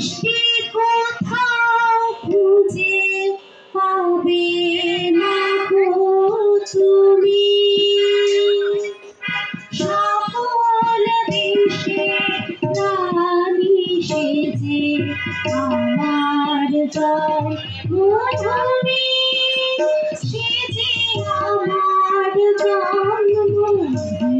বৃষ্টি কোথাও খুঁজে পাবে না তুমি। সকল দেশে রানী সেজে আমার জন্মভূমি সেজে আমার জন্মভূমি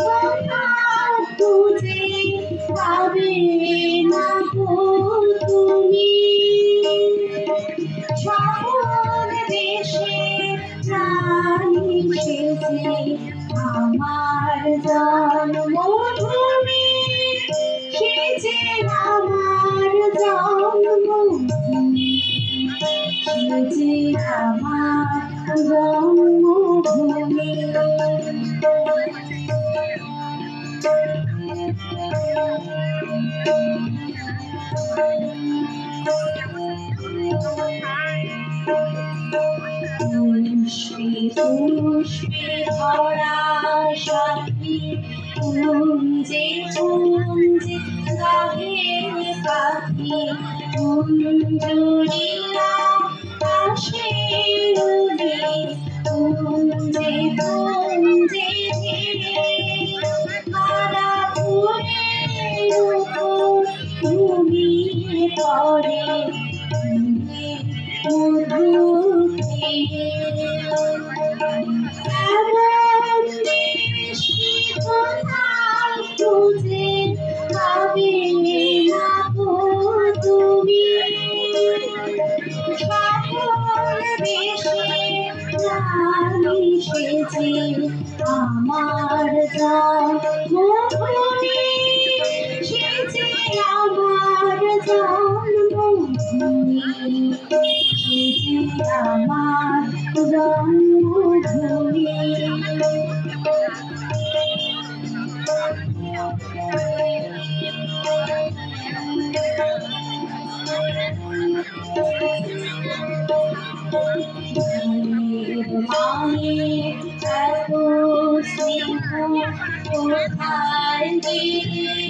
কোথাও খুঁজে তুমি। সকল দেশে আমার জন্মভূমি। সেজে আমার জন্মভূমি সেজে আমার জন্মভূমি। কুঞ্জে কুঞ্জে গাহে পাখি কুঞ্জরিয়া আসে কুঞ্জে কুঞ্জে ঘুমিয়ে পড়ে মধুতে এমন বৃষ্টি কোথাও খুঁজে পাবে না গো তুমি সকল দেশে আমার জন্মভূমি সেজে আমার আমার জন্মভূমি মায়ের এত স্নেহ কোথায় গেলে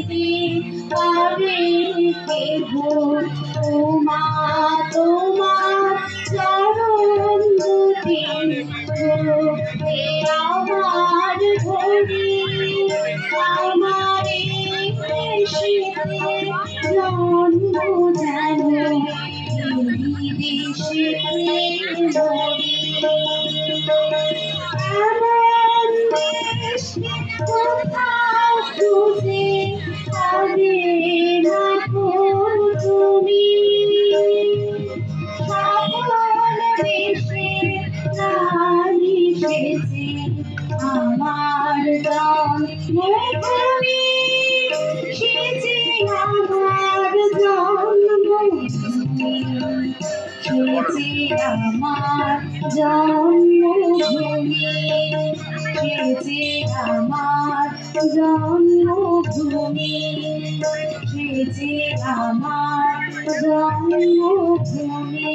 দেবে পাবে কেহ ও মা তোমার চরণ দুটি আমার ধরি আমার জন্ম জানো এই আমার জন্মভূমি সেজে আমার জন্মভূমি সেজে আমার জন্মভূমি